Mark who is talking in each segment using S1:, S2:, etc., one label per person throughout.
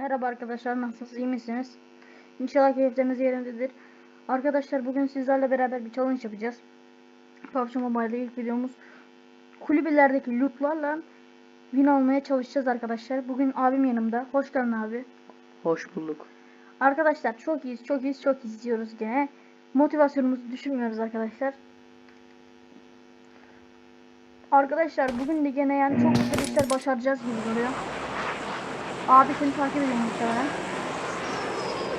S1: Merhaba arkadaşlar nasılsınız iyi misiniz? İnşallah keyifleriniz yerindedir. Arkadaşlar bugün sizlerle beraber bir challenge yapacağız. PUBG Mobile'de ilk videomuz. Kulübelerdeki lootlarla win almaya çalışacağız arkadaşlar. Bugün abim yanımda. Hoş geldin abi.
S2: Hoş bulduk.
S1: Arkadaşlar çok iyiyiz çok iyiyiz çok iyiyiz diyoruz gene. Motivasyonumuzu düşürmüyoruz arkadaşlar. Arkadaşlar bugün de gene yani çok güzel işler başaracağız gibi duruyor. Abi seni takip ediyorum muhtemelen.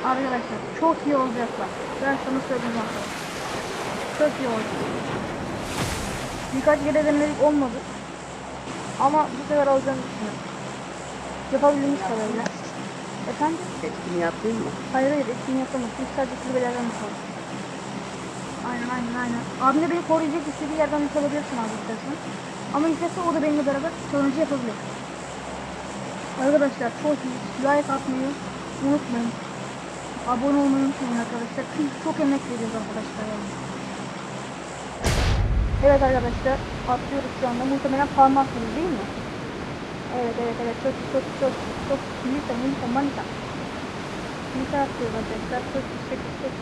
S1: Arkadaşlar çok iyi olacaklar. Ben sana söyleyeyim arkadaşlar. Çok iyi olacak. Birkaç kere denedik olmadı. Ama bu sefer olacağını düşünüyorum. Yapabildiğimiz kadarıyla. Efendim?
S2: Etkinliği yaptın mı?
S1: Hayır hayır etkinliği yapamadık. Biz sadece kulübelerden bakalım. Aynen aynen aynen. Abim de beni koruyacak istediği yerden yıkılabilirsin abi istersen. Ama isterse o da benimle beraber challenge yapabilir. Arkadaşlar çok iyi. Like atmayı unutmayın. Abone olmayı unutmayın arkadaşlar. Çünkü çok emek veriyoruz arkadaşlar yani. Evet arkadaşlar atlıyoruz şu anda. Muhtemelen parmak gibi değil mi? Evet evet evet çok çok çok çok Milita Milita Manita Milita atıyoruz arkadaşlar çok çok çok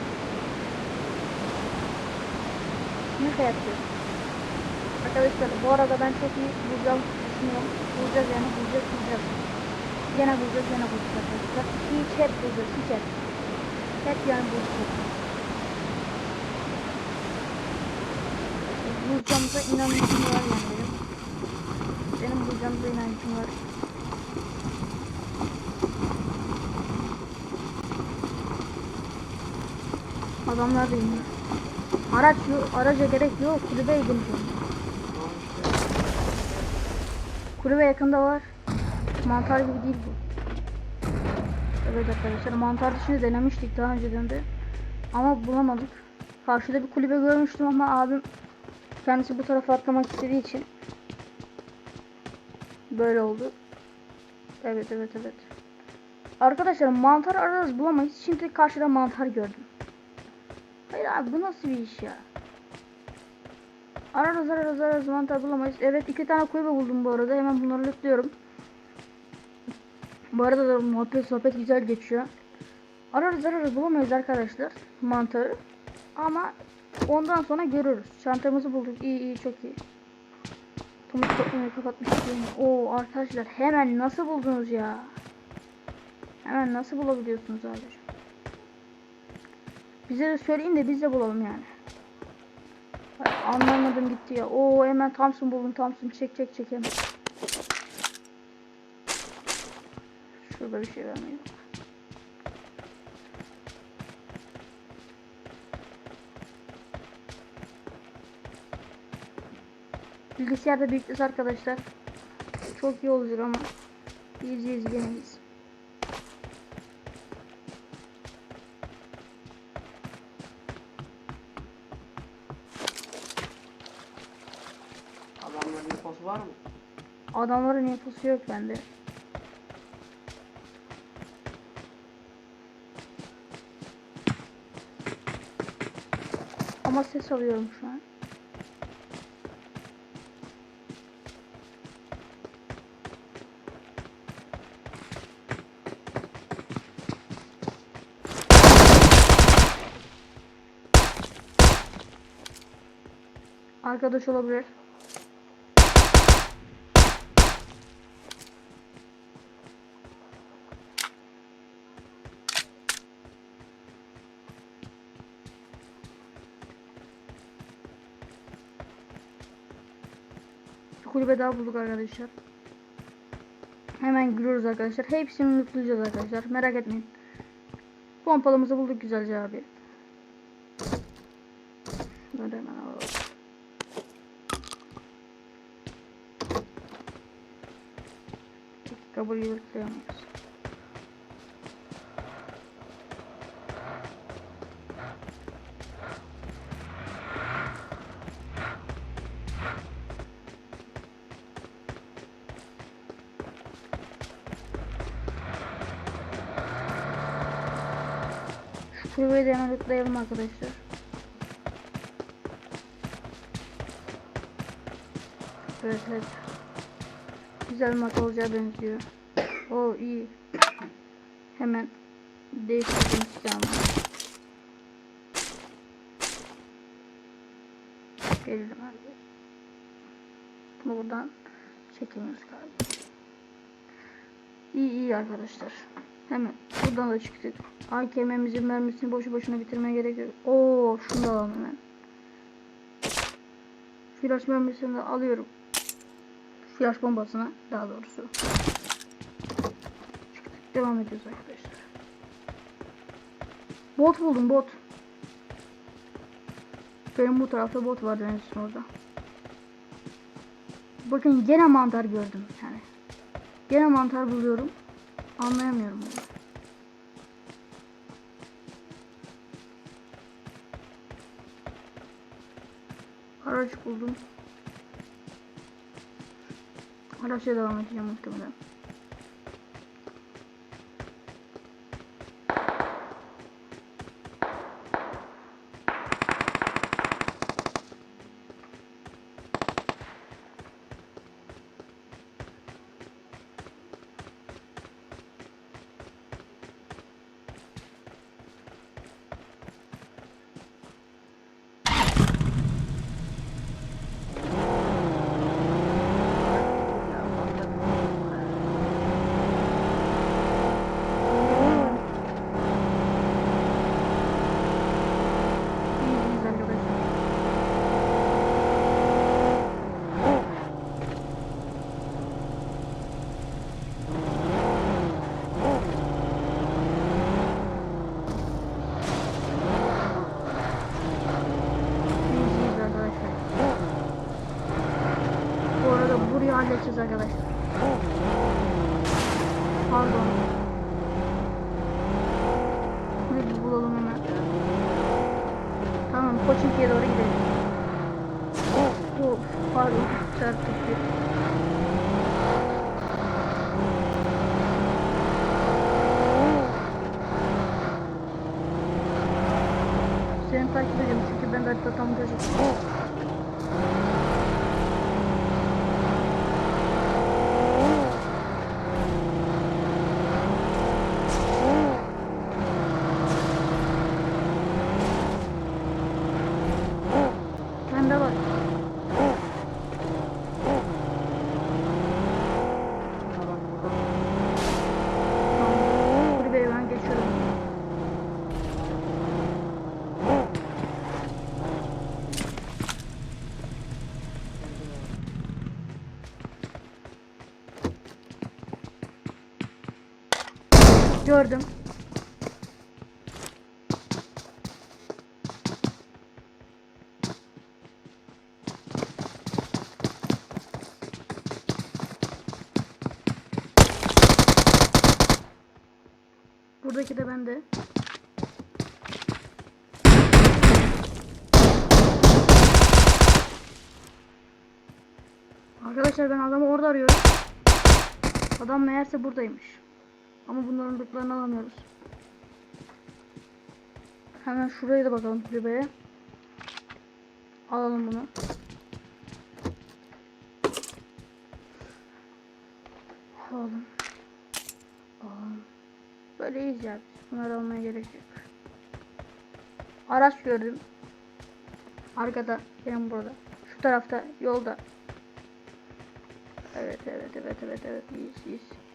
S1: Milita yapıyoruz Arkadaşlar bu arada ben çok iyi bulacağım düşünüyorum Bulacağız yani bulacağız bulacağız Gene bulacağız gene bulacağız arkadaşlar Hiç hep bulacağız hiç hep Hep yani bulacağız Bulacağımıza inancım var yani benim benim bulacağımıza inancım var. Adamlar da iniyor. Araç yok, araca gerek yok. Kulübeye gidiyorum. Kulübe yakında var. Mantar gibi değil bu. Evet arkadaşlar mantar dışını denemiştik daha önceden de. Ama bulamadık. Karşıda bir kulübe görmüştüm ama abim kendisi bu tarafa atlamak istediği için Böyle oldu. Evet evet evet. Arkadaşlar mantar ararız bulamayız. Şimdi karşıda mantar gördüm. Hayır abi bu nasıl bir iş ya? Ararız ararız ararız mantar bulamayız. Evet iki tane kulübe buldum bu arada. Hemen bunları lütluyorum. Bu arada da muhabbet sohbet güzel geçiyor. Ararız ararız bulamayız arkadaşlar mantarı. Ama ondan sonra görürüz. Çantamızı bulduk. İyi iyi çok iyi. Pamuk toplamayı kapatmış Oo arkadaşlar hemen nasıl buldunuz ya? Hemen nasıl bulabiliyorsunuz abi? Bize de söyleyin de biz de bulalım yani. Anlamadım gitti ya. Oo hemen Thompson buldum Thompson çek çek çek hemen. Şurada bir şey vermiyor. Bilgisayarda büyüteceğiz arkadaşlar. Çok iyi olacak ama iyice izleyemeyiz.
S2: Adamların infosu var mı?
S1: Adamların infosu yok bende. Ama ses alıyorum şu an. Arkadaş olabilir. Kulübe daha bulduk arkadaşlar. Hemen giriyoruz arkadaşlar. Hepsini unutlayacağız arkadaşlar. Merak etmeyin. Pompalımızı bulduk güzelce abi. Böyle hemen alalım. Kabul yürütleyemeyiz. Kulübeyi de hemen arkadaşlar. Evet evet. Güzel mat olacağı benziyor. O iyi. Hemen değiştirdim silahımı. Gelirim abi. Buradan çekemiyoruz galiba. İyi iyi arkadaşlar. Hemen buradan da çıktık. AKM'mizin mermisini boşu boşuna bitirmeye gerek yok. Oo şunu da alalım hemen. Flash mermisini de alıyorum. Flash bombasına daha doğrusu. Devam ediyoruz arkadaşlar. Bot buldum bot. Benim bu tarafta bot var denizin orada. Bakın gene mantar gördüm yani. Gene mantar buluyorum. Anlayamıyorum bunu. Araç buldum. Araçla devam edeceğim muhtemelen. İyiyiz arkadaşlar. İyiyiz arkadaşlar. Bu arada burayı halledeceğiz arkadaşlar. Pardon. Bir bulalım hemen. Tamam Koçinki'ye doğru gidelim. Oh, pardon çarptık bir. Seni takip ediyorum çünkü ben de harita tam gözüküyor. Bende var. Tamam. Kulübeye ben geçiyorum. Gördüm. Buradaki de bende. Arkadaşlar ben adamı orada arıyorum. Adam meğerse buradaymış. Ama bunların lootlarını alamıyoruz. Hemen şuraya da bakalım kulübeye. Alalım bunu. Alalım. Alalım. Böyle iyiyiz ya. Bunları almaya gerek yok. Araç gördüm. Arkada. Benim burada. Şu tarafta. Yolda. Evet evet evet evet evet. İyiyiz iyiyiz.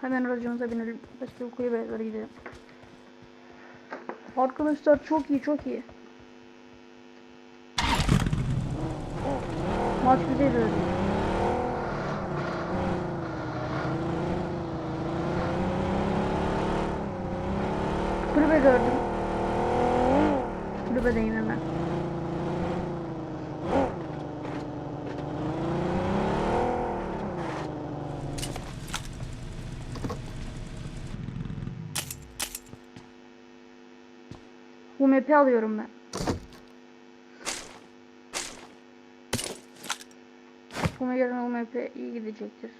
S1: Hemen aracımıza binelim. Başka bir kulübeye doğru gidelim. Arkadaşlar çok iyi çok iyi. Maç bize döndü. Kulübe gördüm. Kulübedeyim map'i alıyorum ben. Buna göre o map'e iyi gidecektir.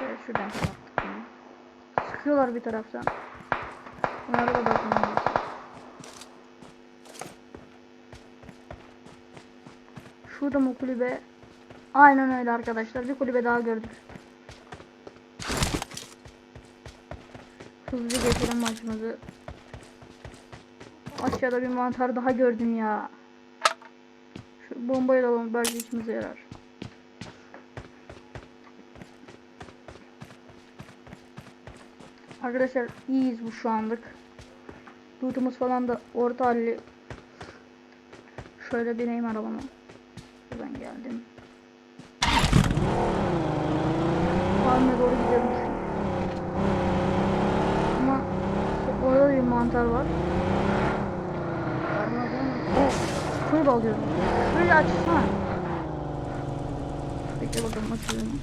S1: Evet şuradan kapattık bunu. Sıkıyorlar bir taraftan. Bunlara da bakmam Şurada mı kulübe? Aynen öyle arkadaşlar. Bir kulübe daha gördük. Hızlıca geçelim maçımızı. Aşağıda bir mantar daha gördüm ya. Şu bombayı da alalım belki işimize yarar. Arkadaşlar iyiyiz bu şu anlık. Lootumuz falan da orta halli. Şöyle bineyim arabama. Buradan geldim. Farm'a doğru gidelim. Ama orada bir mantar var. Şurayı alıyorum. Şurayı açsana. Bekle bakalım açıyorum.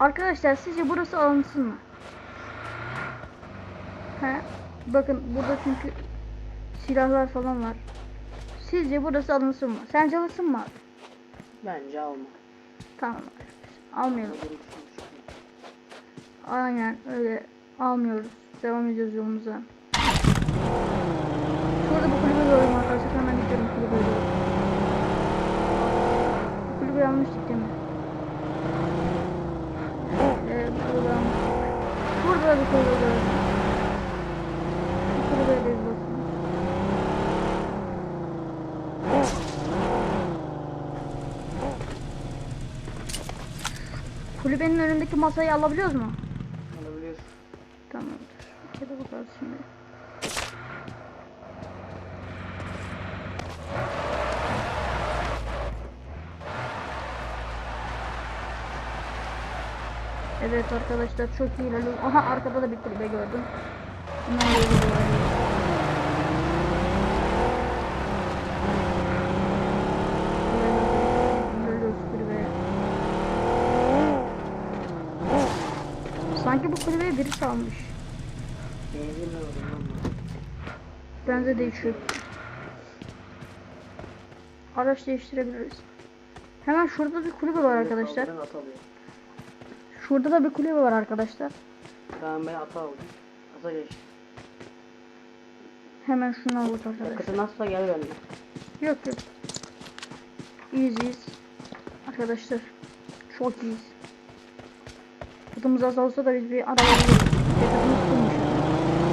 S1: Arkadaşlar sizce burası alınsın mı? He? Bakın burada çünkü silahlar falan var. Sizce burası alınsın mı? Sence alınsın mı abi?
S2: Bence alma.
S1: Tamam. Almayalım. Aynen öyle almıyoruz. Devam ediyoruz yolumuza. Şurada bu kulübe gördüm arkadaşlar. Hemen gidiyorum kulübeye doğru. Bu kulübeyi almıştık değil mi? Şöyle burada Burada bir kulübe gördüm. Bu kulübeye de bir bakın. Kulübenin önündeki masayı alabiliyoruz mu? Tamamdır. Hadi bakalım şimdi. Evet arkadaşlar çok iyi ilerliyoruz. Aha arkada da bir kulübe gördüm. Ne oluyor burada? İlerliyoruz kulübeye. Sanki bu kulübeye birisi almış.
S2: Benzinle vurdum lan ben.
S1: Bence değişiyor. Araç değiştirebiliriz. Hemen şurada bir kulübe var arkadaşlar. Şurada da bir kulübe var arkadaşlar.
S2: Tamam ben ata aldım. Ata geç.
S1: Hemen şunu alıp arkadaşlar.
S2: Yakıtı nasılsa gel bende.
S1: Yok yok. İyiyiz iyiyiz. Arkadaşlar. Çok iyiyiz. Kutumuz az olsa da biz bir araba buluruz. Yakıtımız bulmuş.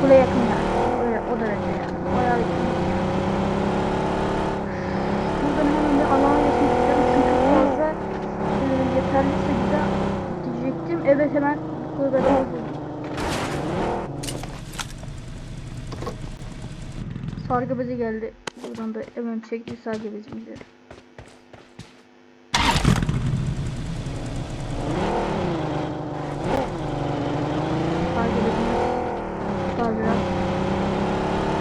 S1: Kule yakın yani. Öyle, o derece yani. Bayağı yakın. Buradan hemen bir alana geçmek istiyorum. Çünkü fazla e, yeterliyse güzel diyecektim. Evet hemen kulübede buldum. Sargı bezi geldi. Buradan da hemen çekti sargı bezimizi. Sargı bezimiz var biraz.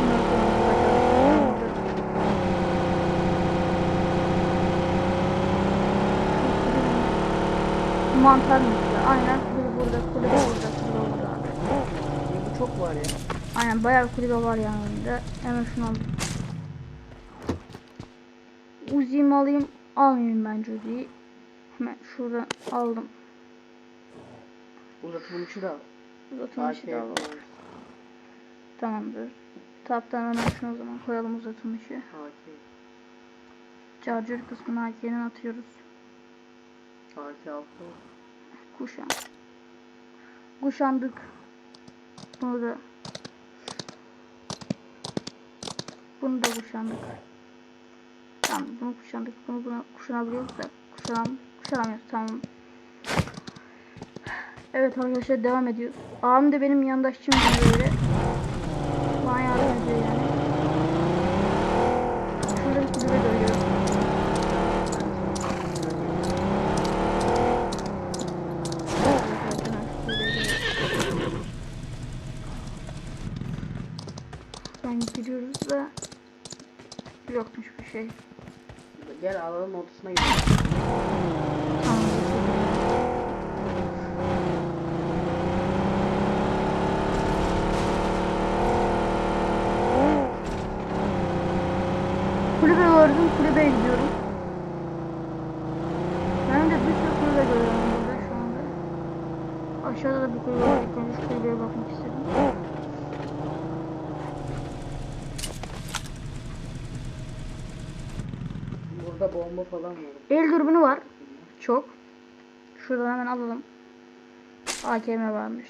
S1: Bundan sonra bakalım. Mantar mı? Aynen kulübe burada, kulübe burada, kulübe burada.
S2: Bu çok var ya.
S1: Aynen bayağı bir kulübe var yani önünde. Hemen şunu alayım. Uzi'mi alayım. Almayayım bence Uzi'yi. Hemen şuradan aldım.
S2: Uzatılmışı da al.
S1: Uzatılmışı da alalım. Tamamdır. Taptan hemen şunu o zaman koyalım uzatılmışı.
S2: AK.
S1: Charger kısmına AK'nin atıyoruz.
S2: AK altı.
S1: Kuşan. Kuşandık. Bunu da bunu da kuşandık. Tamam bunu kuşandık. Bunu buna kuşanabiliyoruz da kuşan, kuşanamıyoruz. Tamam. Evet arkadaşlar devam ediyoruz. Abim de benim yandaşçım böyle. Bana yardım ediyor yani. Şurada bir kulübe görüyoruz. Ben giriyoruz da şey.
S2: Gel alalım ortasına gidelim.
S1: Tamam. Kulübe gördüm, kulübeye gidiyorum. Ben de bir sürü kulübe görüyorum burada şu anda. Aşağıda da bir kulübe var. İlk önce şu kulübeye bakmak istedim.
S2: Burada bomba falan var.
S1: El dürbünü var. Çok. Şuradan hemen alalım. AKM varmış.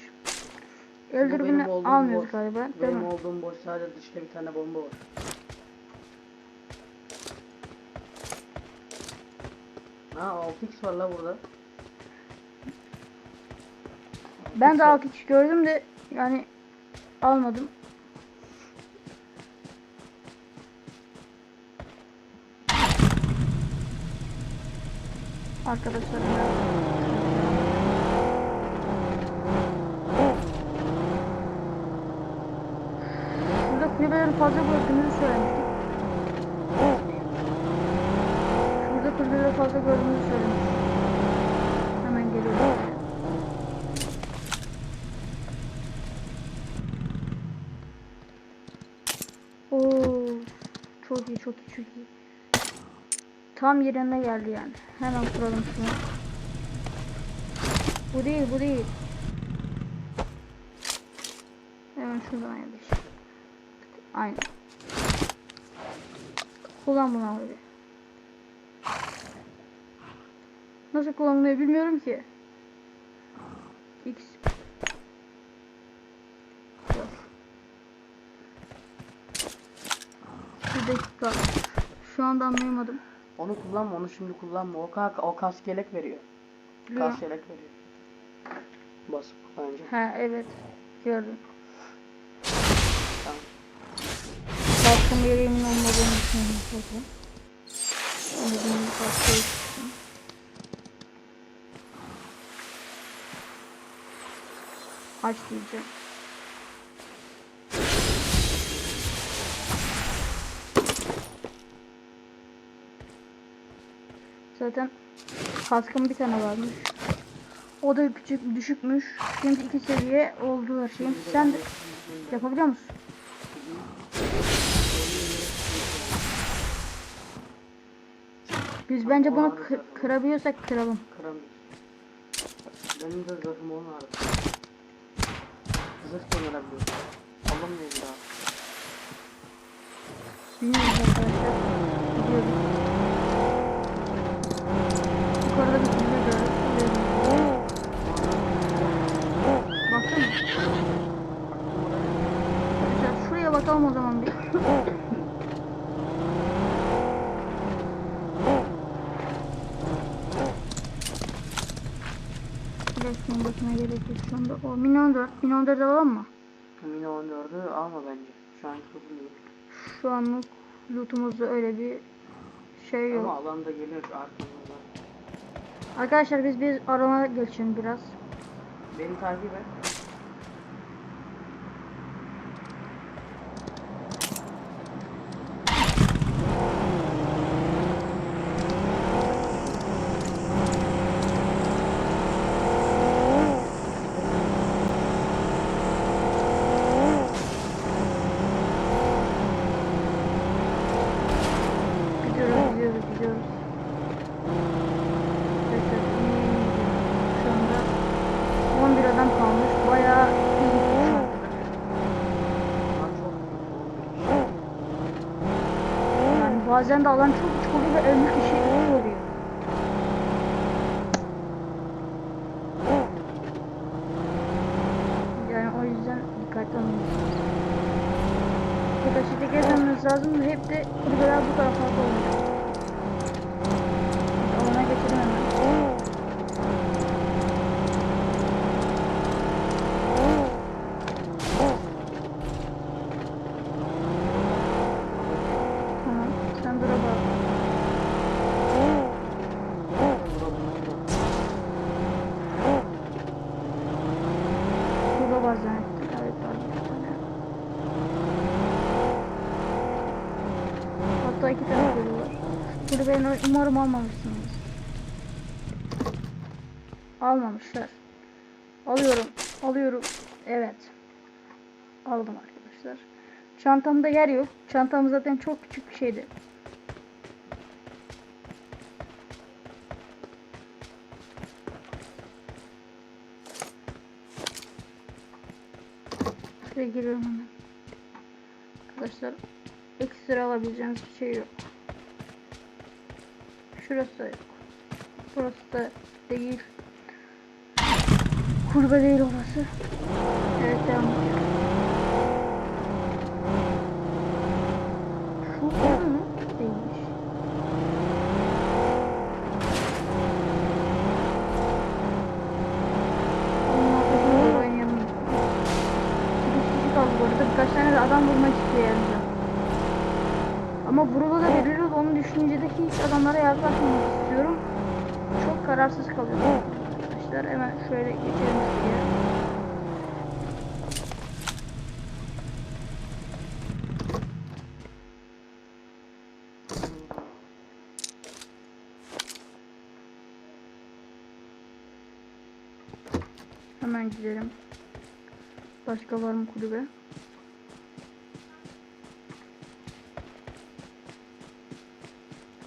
S1: El dürbünü almıyoruz
S2: boş.
S1: galiba. Değil
S2: Benim
S1: mi?
S2: olduğum boş sadece dışta bir tane bomba var. Ha 6x var la burada.
S1: Ben de
S2: Güzel.
S1: 6 kişi gördüm de yani almadım. Arkadaşlar Şurada kulübeleri fazla gördüğümüzü söylemiştik. Şurada kulübeleri fazla gördüğümüzü söylemiştik. Hemen geliyorum. Oo, çok iyi çok iyi çok iyi. Tam yerine geldi yani. Hemen kuralım şunu. Bu değil bu değil. Hemen şuradan yerleştir. Aynen. Kullan bunu abi. Nasıl kullanılıyor bilmiyorum ki. X. Yok. Bir dakika. Şu anda anlayamadım.
S2: Onu kullanma onu şimdi kullanma. O, ka o kask yelek veriyor. Kask yelek veriyor. Basıp önce.
S1: Ha evet. Gördüm.
S2: Tamam.
S1: Baktım yere emin olmadığını düşünüyorum. Anladığım bir çıktım. Aç diyeceğim. Zaten kaskım bir tane varmış. O da küçük düşükmüş. Şimdi iki seviye oldu her şeyim. Sen de yapabiliyor musun? Biz bence bunu kı- kırabiliyorsak kıralım.
S2: Kıramıyoruz. Benim de zırhım onu aradı. Zırh dönebiliyor. Alamıyoruz daha.
S1: Bilmiyoruz arkadaşlar. Gidiyoruz. Yukarıda bir kulübe gördük. Kulübe Baksana. Arkadaşlar şuraya bakalım Resmen bakmaya gerek yok şu anda. O mini 14. Mini 14 alalım mı?
S2: Mini 14'ü alma bence. Şu an iyi.
S1: Şu anlık lootumuzda öyle bir şey yok.
S2: Ama alan da geliyor arkamızda.
S1: Arkadaşlar biz bir arama geçelim biraz.
S2: Beni takip et.
S1: Gidiyoruz, gidiyoruz, gidiyoruz. Arkadaşlar, iyi gidiyoruz. Şu anda 11 adam kalmış. Bayağı iyi gidiyor şu ana kadar.
S2: Alan çok büyük. 11 kişi.
S1: Yani bazen de alan çok oluyor ve 50 kişi oluyor. Yani o yüzden dikkatli olmamız lazım. Burada çite gezmemiz lazım ve hep de kulübeler bu taraflarda olacak. Biz Alana geçelim hemen. Tamam, sen dura bak. Burada bazen ettim. Evet var tane. Hatta iki tane kulübe var. Kulübeyi umarım almamışsınız. Almamışlar. Alıyorum. Alıyorum. Evet. Aldım arkadaşlar. Çantamda yer yok. Çantam zaten çok küçük bir şeydi. Şuraya giriyorum hemen. Arkadaşlar ekstra alabileceğiniz bir şey yok. Şurası da yok. Burası da değil. Kulübe değil orası. Evet devam ediyor. Şu kulübe mi? Değilmiş. Onlar da böyle oynayalım. Sekiz kişi kaldı bu arada. Birkaç tane de adam vurmak istiyor yanımda. Ama burada da veririz onu düşününce de hiç adamlara yaklaşmamak istiyorum. Çok kararsız kalıyorum. Arkadaşlar hemen şöyle geçelim şuraya. Hemen gidelim. Başka var mı kulübe?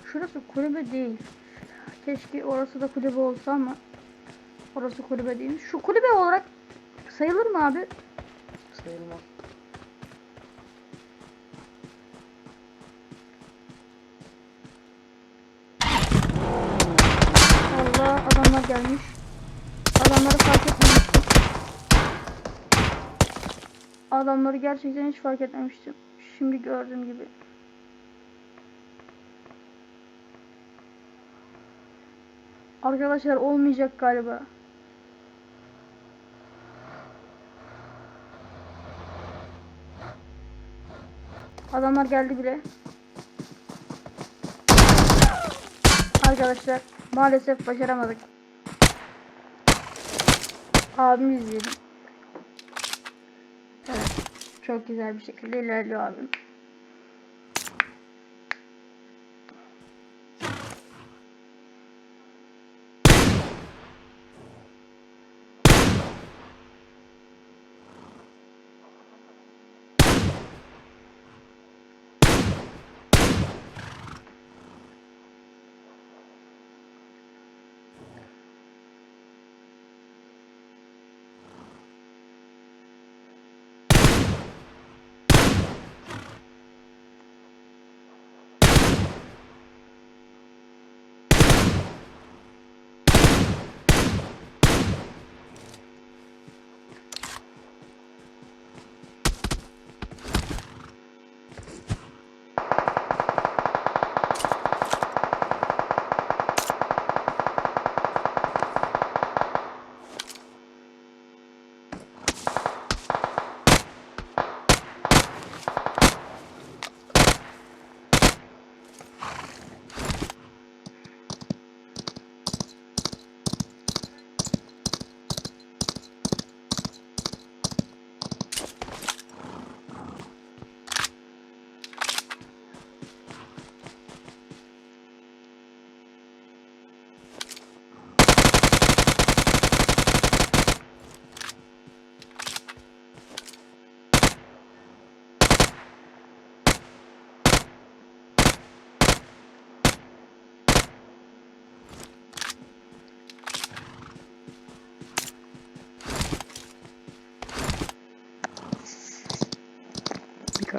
S1: Şurası kulübe değil. Keşke orası da kulübe olsa ama orası kulübe değil. Şu kulübe olarak sayılır mı abi?
S2: Sayılmaz.
S1: Allah adamlar gelmiş. Adamları fark etmemiştim. Adamları gerçekten hiç fark etmemiştim. Şimdi gördüğüm gibi. Arkadaşlar olmayacak galiba. Adamlar geldi bile. Arkadaşlar maalesef başaramadık. Abimi izleyelim. Evet. Çok güzel bir şekilde ilerliyor abim.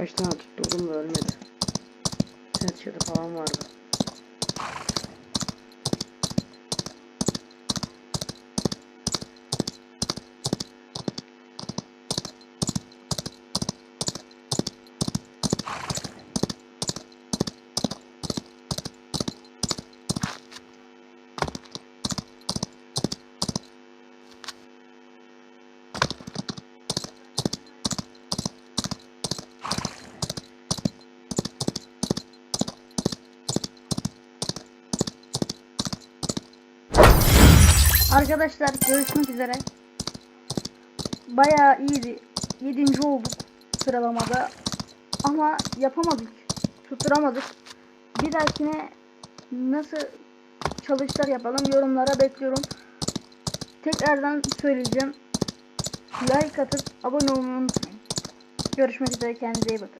S2: Birkaç tane tutturdum da ölmedi. Headshot'ı falan vardı.
S1: Arkadaşlar görüşmek üzere. Bayağı iyiydi. Yedinci olduk sıralamada. Ama yapamadık. Tutturamadık. Bir dahakine nasıl çalışlar yapalım yorumlara bekliyorum. Tekrardan söyleyeceğim. Like atıp abone olmayı unutmayın. Görüşmek üzere kendinize iyi bakın.